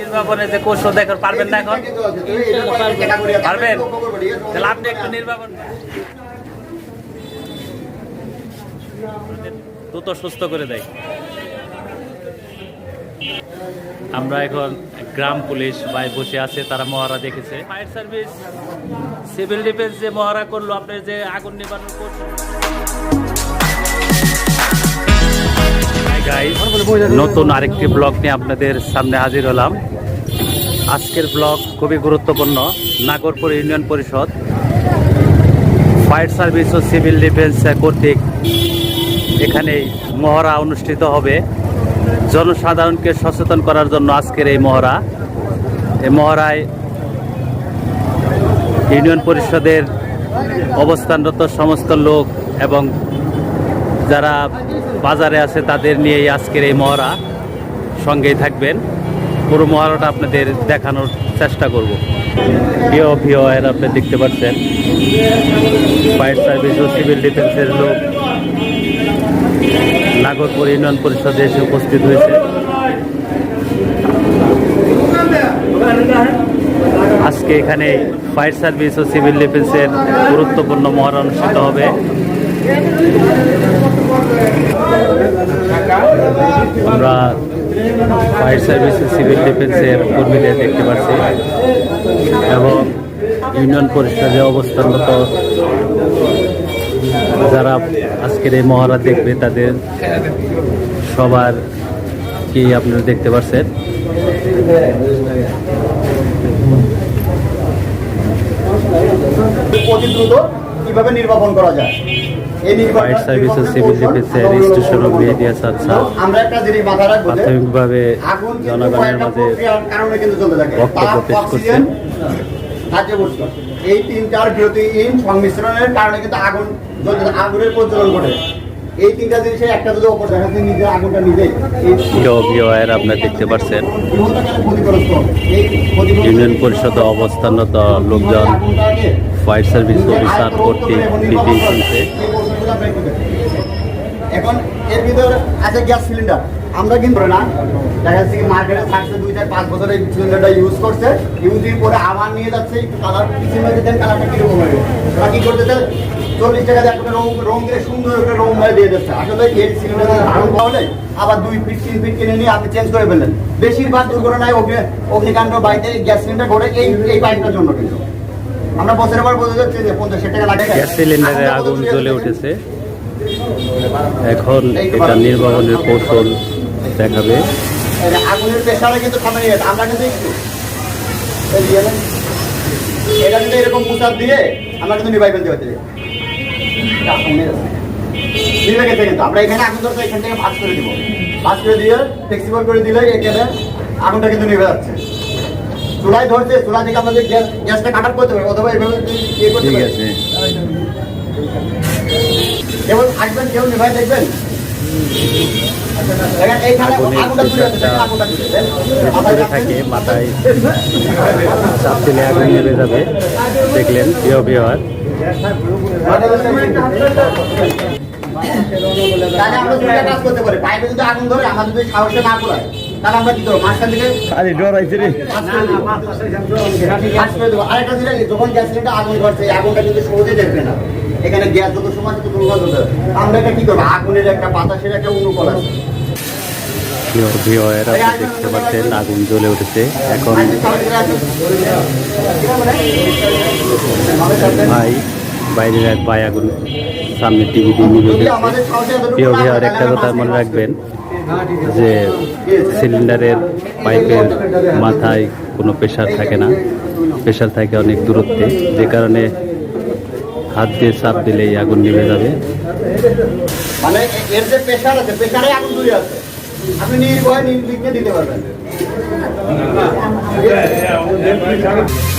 নির্বাপনে যে কৌশল দেখেন পারবেন না এখন? পারবেন? তাহলে আপনি একটু নির্বাপন দ্রুত সুস্থ করে দেয়। আমরা এখন গ্রাম পুলিশ ভাই বসে আছে, তারা মহারা দেখেছে। ফায়ার সার্ভিস, সিভিল ডিফেন্স যে মহারা করল, আপনার যে আগুন নিবারণ নতুন আরেকটি ব্লগ নিয়ে আপনাদের সামনে হাজির হলাম। আজকের ব্লগ খুবই গুরুত্বপূর্ণ। Nagarpur union Parishad fire service ও সিভিল ডিফেন্স কর্তৃক এখানে মহড়া অনুষ্ঠিত হবে। জনসাধারণকে সচেতন করার জন্য আজকের এই মহড়া। এই মহড়ায় ইউনিয়ন পরিষদের অবস্থানরত সমস্ত লোক এবং যারা বাজারে আছে, তাদের নিয়েই আজকের এই মহড়া। সঙ্গেই থাকবেন। পুরো মহড়াটা আপনাদের দেখানোর চেষ্টা করব। প্রিয় এর আপনি দেখতে পাচ্ছেন, ফায়ার সার্ভিস ও সিভিল ডিফেন্সের লোক নাগরপুর ইউনিয়ন পরিষদে এসে উপস্থিত হয়েছে। আজকে এখানে ফায়ার সার্ভিস ও সিভিল ডিফেন্সের গুরুত্বপূর্ণ মহড়া অনুষ্ঠিত হবে। আমরা ফায়ার সার্ভিস সিভিল ডিফেন্সের কর্মীদের দেখতে পাচ্ছি এবং ইউনিয়ন পরিষদে অবস্থানরত যারা আজকের এই মহড়া দেখবে তাদের সবার কি আপনারা দেখতে পাচ্ছেন অতি দ্রুত কীভাবে নির্বাপন করা যায়? ফায়ার সার্ভিস ও সিভিল ডিফেন্সের স্টেশন মেহেদিয়া রাখব প্রাথমিকভাবে জনগণের মাঝে কারণে কিন্তু চলতে থাকে। বক্তব্য পেশ করছেন। এই তিনটার বিরতিহীন সংমিশ্রণের কারণে কিন্তু আগুন আগুনের প্রজ্বলন ঘটে। এই তিনটা জিনিসের একটা যদি অপর দেখা যাচ্ছে নিজের আগুনটা নিজেই। এই আপনারা দেখতে পাচ্ছেন ইউনিয়ন পরিষদ অবস্থানরত লোকজন ফায়ার সার্ভিস অফিসার কর্তৃক শুনছে এখন এর ভিতরে আছে গ্যাস সিলিন্ডার। আমরা কিন্তু না, দেখা যাচ্ছে মার্কেটে থাকছে দুই চার পাঁচ বছর এই সিলিন্ডারটা ইউজ করছে ইউজের পরে আবার নিয়ে যাচ্ছে কালার পিছনে দেন কালারটা কীরকম হবে ওরা কি করতেছে? চল্লিশ টাকা দিয়ে একটা রং রং দিয়ে সুন্দর একটা রং হয়ে দিয়ে দিচ্ছে। আসলে এই সিলিন্ডারের আগুন পাওয়া আবার দুই ফিট তিন ফিট কিনে নিয়ে আপনি চেঞ্জ করে ফেললেন। বেশিরভাগ দুর্ঘটনায় অগ্নি অগ্নিকাণ্ড বাড়িতে গ্যাস সিলিন্ডার ঘটে এই এই পাইপটার জন্য কিন্তু। আমরা বছরের পর বোঝা যাচ্ছে যে পঞ্চাশ টাকা লাগে গ্যাস সিলিন্ডারে আগুন জ্বলে উঠেছে। এখন এটা নির্বাহনের কৌশল দেখাবে। আগুনের প্রেশারে কিন্তু থামে গেছে। আমরা কিন্তু একটু। এটা কিন্তু এরকম মুসার দিয়ে আমরা কিন্তু নিভাই ফেলতে পারছি। নিভে গেছে কিন্তু। আমরা এখানে আগুন ধরতে এখান থেকে ভাজ করে দিব। ভাজ করে দিয়ে ফ্লেক্সিবল করে দিলে এখানে আগুনটা কিন্তু নিভে যাচ্ছে। চুলাই ধরছে চুলা থেকে আমাদের গ্যাস গ্যাসটা কাটার করতে অথবা এভাবে ইয়ে ঠিক আছে। এবং আসবেন কেউ নিভাই দেখবেন। থাকে মাথায় চাপ দিলে আগুন নেমে যাবে। দেখলেন প্রিয় ভিওয়ার তাহলে আমরা দুইটা কাজ করতে পারি। পাইপে যদি আগুন ধরে আমাদের যদি সাহসে না করায় তাহলে আমরা কি করব? মাঝখান থেকে? আরে ডর আইছে রে। আরেকটা যখন গ্যাস সিলিন্ডার আগুন ধরছে আগুনটা কিন্তু সহজে দেখবে না। এখানে গ্যাস যত সময় দুর্গন্ধ আমরা এটা কি করব? আগুনের একটা বাতাসের একটা অনুকূল আছে। দেখতে পাচ্ছেন আগুন জ্বলে উঠেছে। এখন ভাই বাইরের এক ভাই আগুন সামনে টিভি দিয়ে নিবে দিচ্ছে। একটা কথা মনে রাখবেন। যে সিলিন্ডারের পাইপের মাথায় কোনো প্রেশার থাকে না। প্রেশার থাকে অনেক দূরত্বে যে কারণে হাত দিয়ে চাপ দিলেই আগুন নিভে যাবে। মানে এর যে প্রেশার আছে প্রেশারে আগুন দূরে আছে। আপনি নির্ভয় নির্বিঘ্নে দিতে পারবেন।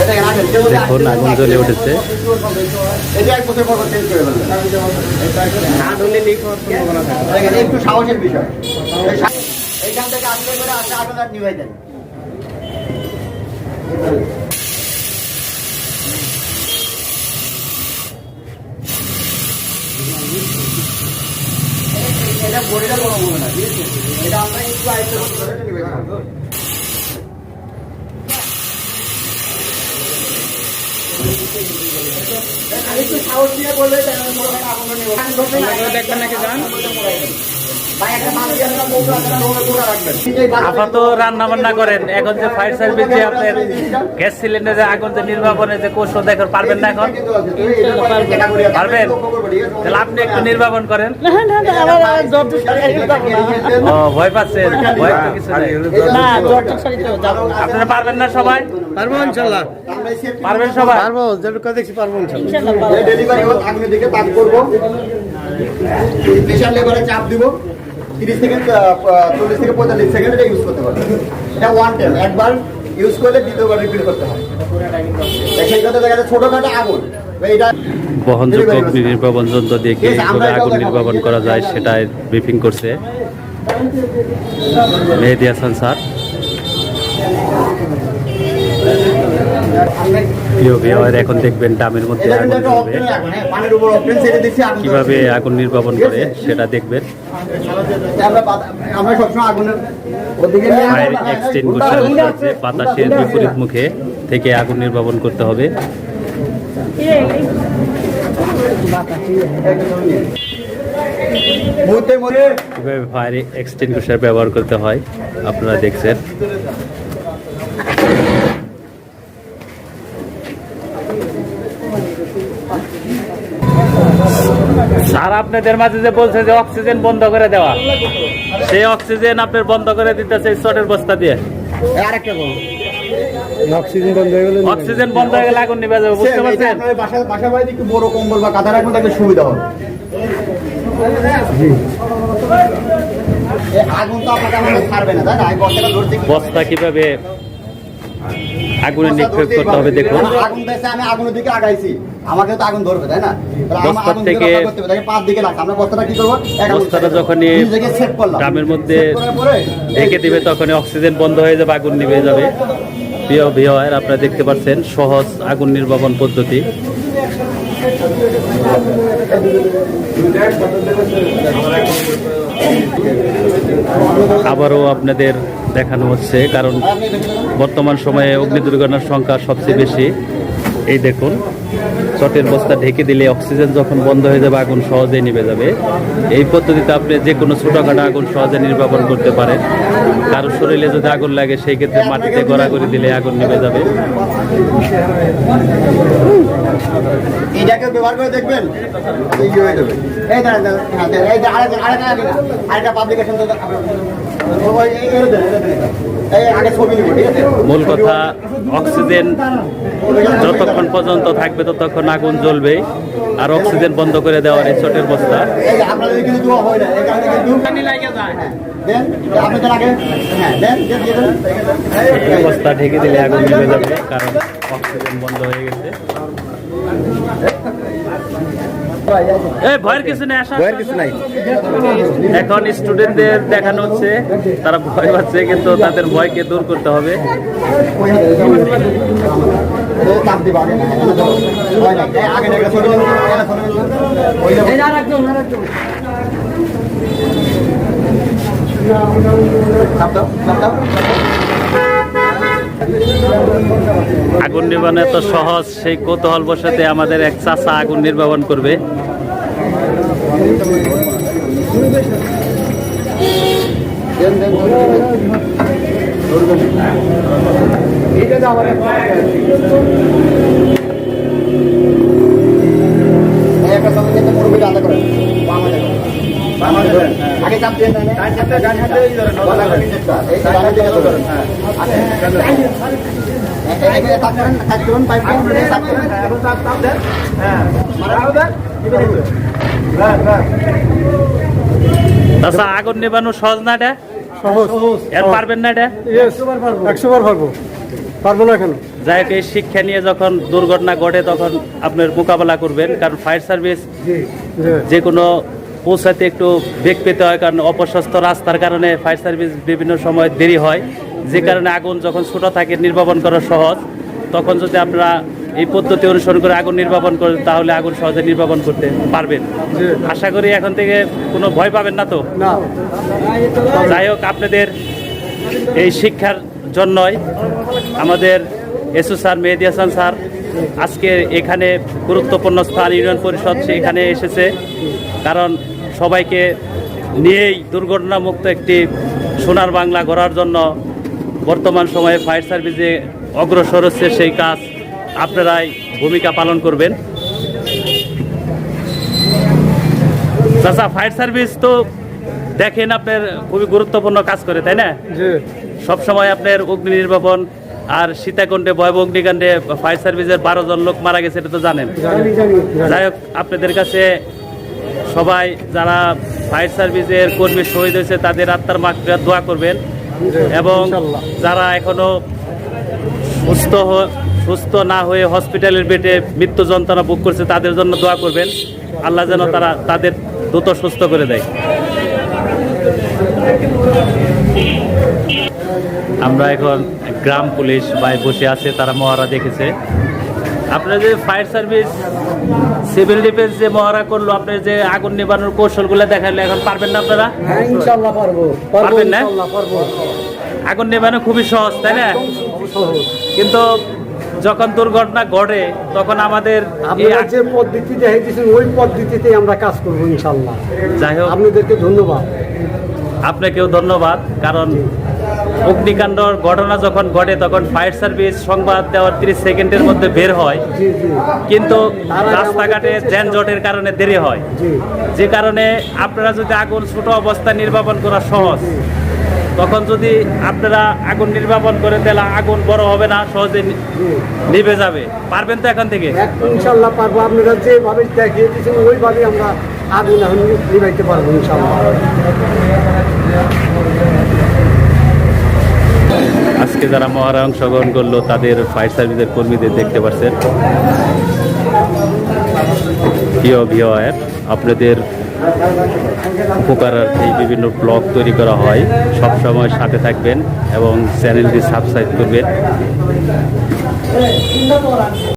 এটা আগে- কেউ যদি দেখুন, আগুন জ্বলে উঠেছে। একটু সাহসের বিষয়। এইখান থেকে আসলে করে আসলে আট হাজার দেন এটা আমরা একটু আয়ত্ত করে নিবে দেখবেন নাকি যান আপাতত রান্না বান্না করেন। এখন যে ফায়ার সার্ভিস যে আপনার গ্যাস সিলিন্ডার যে আগুন যে নির্বাপনে যে কৌশল দেখেন পারবেন না এখন? পারবেন? তাহলে আপনি একটু নির্বাপন করেন। ও ভয় পাচ্ছেন? ভয় তো কিছু নেই। আপনারা পারবেন না সবাই? পারব ইনশাল্লাহ। পারবেন সবাই? পারব যেটুকু দেখছি পারব ইনশাল্লাহ। ডেলিভারি হোক দিকে করব। প্রেশার লেবারে চাপ দিব। তিরিশ থেকে চল্লিশ থেকে পঁয়তাল্লিশ সেকেন্ড এটা ইউজ করতে পারবে এটা ওয়ান টাইম একবার ইউজ করলে দ্বিতীয়বার রিপিট করতে হয়। সেই কথা দেখা যাচ্ছে ছোটখাটো আগুন। এটা বহনযোগ্য অগ্নি নির্বাপন যন্ত্র দিয়ে আগুন নির্বাপন করা যায় সেটাই ব্রিফিং করছে। মেহেদি হাসান স্যার। প্রিয় ভিওয়ার এখন দেখবেন ডামের মধ্যে আগুন জ্বলবে। অপশন আগুন হ্যাঁ কীভাবে আগুন নির্বাপন করে সেটা দেখবেন। ফায়ার আসব না। আছে বাতাসের বিপরীত মুখে থেকে আগুন নির্বাপন করতে হবে। কীভাবে ফায়ার এক্সটিংগুইশার ব্যবহার করতে হয় আপনারা দেখছেন। স্যার আপনাদের মাঝে যে বলছে যে অক্সিজেন বন্ধ করে দেওয়া সেই অক্সিজেন আপনার বন্ধ করে দিতেছে চটের বস্তা দিয়ে। আরেকটা বলুন অক্সিজেন বন্ধ হয়ে গেলে অক্সিজেন বন্ধ হয়ে গেলে আগুন নিভে যাবে বুঝতে পারছেন? বাসা বাসা বাড়িতে একটু বড় কম্বল বা কাঁথা রাখবেন তাহলে সুবিধা হবে। আগুন তো আপনাকে আমাকে ছাড়বে না তাই না? বস্তাটা ধরছি বস্তা কীভাবে আগুনে নিক্ষেপ করতে হবে দেখুন। আগুন দেখছে আমি আগুনের দিকে আগাইছি। আমাকে তো আগুন ধরবে তাই না? বস্তার থেকে পাঁচ দিকে আমরা বস্তাটা কি করব? বস্তাটা। যখনই গ্রামের মধ্যে ঢেকে দিবে তখন অক্সিজেন বন্ধ হয়ে যাবে আগুন নিভে যাবে। প্রিয় ভিওয়ার আপনারা দেখতে পাচ্ছেন সহজ আগুন নির্বাপন পদ্ধতি। আবারও আপনাদের দেখানো হচ্ছে কারণ বর্তমান সময়ে অগ্নি দুর্ঘটনার সংখ্যা সবচেয়ে বেশি। এই দেখুন। চটের বস্তা ঢেকে দিলে অক্সিজেন যখন বন্ধ হয়ে যাবে আগুন সহজেই নিভে যাবে এই পদ্ধতিতে আপনি যে কোনো ছোটোখাটো আগুন সহজে নির্বাপন করতে পারেন কারও শরীরে যদি আগুন লাগে সেই ক্ষেত্রে মাটিতে গড়াগড়ি দিলে আগুন নিভে যাবে এটাকে ব্যবহার করে দেখবেন এই যে হয়ে যাবে এই দাঁড়ান দাঁড়ান, হ্যাঁ, দাঁড়ান, এই আরেকটা আরেকটা আরেকটা পাবলিকেশন তো মূল কথা অক্সিজেন যতক্ষণ পর্যন্ত থাকবে ততক্ষণ আগুন জ্বলবে আর অক্সিজেন বন্ধ করে দেওয়ার এই চটের বস্তা। এই যে আপনাদের কিন্তু দোয়া হয় হ্যাঁ বস্তা ঢেকে দিলে আগুন নিভে যাবে কারণ অক্সিজেন বন্ধ হয়ে গেছে। ভয়ের কিছু নেই ভয়ের কিছু নাই। এখন স্টুডেন্টদের দেখানো হচ্ছে। তারা ভয় পাচ্ছে কিন্তু তাদের ভয়কে দূর করতে হবে। আগুন নির্বাণ এত সহজ সেই কৌতূহল বসাতে আমাদের এক চাষা আগুন নির্বাপন করবে। দেন দেন একটা ছবি নিতে মুরগিটা আলাদা দেখুন আগে চাপ দিয়ে ধরেন দিকে ধরেন হ্যাঁ চাষা আগুন নিবানো সহজ না এটা? সহজ। এর পারবেন না এটা? একশো বার পারব। পারব না কেন? যাই হোক এই শিক্ষা নিয়ে যখন দুর্ঘটনা ঘটে তখন আপনার মোকাবেলা করবেন কারণ ফায়ার সার্ভিস যে কোনো পৌঁছাতে একটু বেগ পেতে হয় কারণ অপ্রশস্ত রাস্তার কারণে ফায়ার সার্ভিস বিভিন্ন সময় দেরি হয়। যে কারণে আগুন যখন ছোট থাকে নির্বাপন করা সহজ। তখন যদি আপনারা এই পদ্ধতি অনুসরণ করে আগুন নির্বাপন করেন তাহলে আগুন সহজে নির্বাপন করতে পারবেন। আশা করি এখন থেকে কোনো ভয় পাবেন না তো? যাই হোক আপনাদের এই শিক্ষার জন্যই আমাদের এসু স্যার মেহেদি হাসান স্যার আজকে এখানে গুরুত্বপূর্ণ স্থান ইউনিয়ন পরিষদ এখানে এসেছে। কারণ সবাইকে নিয়েই দুর্ঘটনামুক্ত একটি সোনার বাংলা গড়ার জন্য বর্তমান সময়ে ফায়ার সার্ভিসে অগ্রসর হচ্ছে সেই কাজ। আপনারাই ভূমিকা পালন করবেন। চাচা ফায়ার সার্ভিস তো দেখেন আপনার খুবই গুরুত্বপূর্ণ কাজ করে তাই না? জি। সবসময় আপনার অগ্নি নির্বাপন আর সীতাকুণ্ডে ভয়াবহ অগ্নিকাণ্ডে ফায়ার সার্ভিসের বারো জন লোক মারা গেছে এটা তো জানেন। জানি জানি যাই হোক আপনাদের কাছে সবাই যারা ফায়ার সার্ভিসের কর্মী শহীদ হয়েছে তাদের আত্মার মাকড়া দোয়া করবেন। এবং যারা এখনও সুস্থ সুস্থ না হয়ে হসপিটালের বেডে মৃত্যু যন্ত্রণা বুক করছে তাদের জন্য দোয়া করবেন। আল্লাহ যেন তারা তাদের দ্রুত সুস্থ করে দেয়। আমরা এখন গ্রাম পুলিশ ভাই বসে আছে তারা মহারা দেখেছে। আপনার যে ফায়ার সার্ভিস সিভিল ডিফেন্স যে মহারা করল আপনার যে আগুন নিবানোর কৌশলগুলো দেখালে এখন পারবেন না আপনারা? হ্যাঁ পারবেন না? আগুন নেবানো খুবই সহজ তাই না? কিন্তু যখন দুর্ঘটনা ঘটে তখন আমাদের যে পদ্ধতি দেখাইতেছেন ওই পদ্ধতিতে আমরা কাজ করব ইনশাল্লাহ যাই হোক। আপনাদেরকে ধন্যবাদ। আপনাকেও ধন্যবাদ কারণ অগ্নিকাণ্ড ঘটনা যখন ঘটে তখন ফায়ার সার্ভিস সংবাদ দেওয়ার তিরিশ সেকেন্ডের মধ্যে বের হয়। কিন্তু রাস্তাঘাটে যানজটের কারণে দেরি হয়। যে কারণে আপনারা যদি আগুন ছোট অবস্থায় নির্বাপন করা সহজ তখন যদি আপনারা আগুন নির্বাপন করে তাহলে আগুন বড় হবে না সহজে নিভে যাবে। পারবেন তো এখন থেকে? ইনশাল্লাহ পারব। আপনারা যেভাবে দেখিয়ে দিয়েছেন ওইভাবে আমরা আগুন এখন নিভাইতে পারব ইনশাল্লাহ। আজকে যারা মহারা অংশগ্রহণ করল তাদের ফায়ার সার্ভিসের কর্মীদের দেখতে পাচ্ছেন প্রিয় ভিওয়ার আপনাদের উপকারার্থে বিভিন্ন ব্লগ তৈরি করা হয়। সব সময় সাথে থাকবেন এবং চ্যানেলটি সাবস্ক্রাইব করবেন।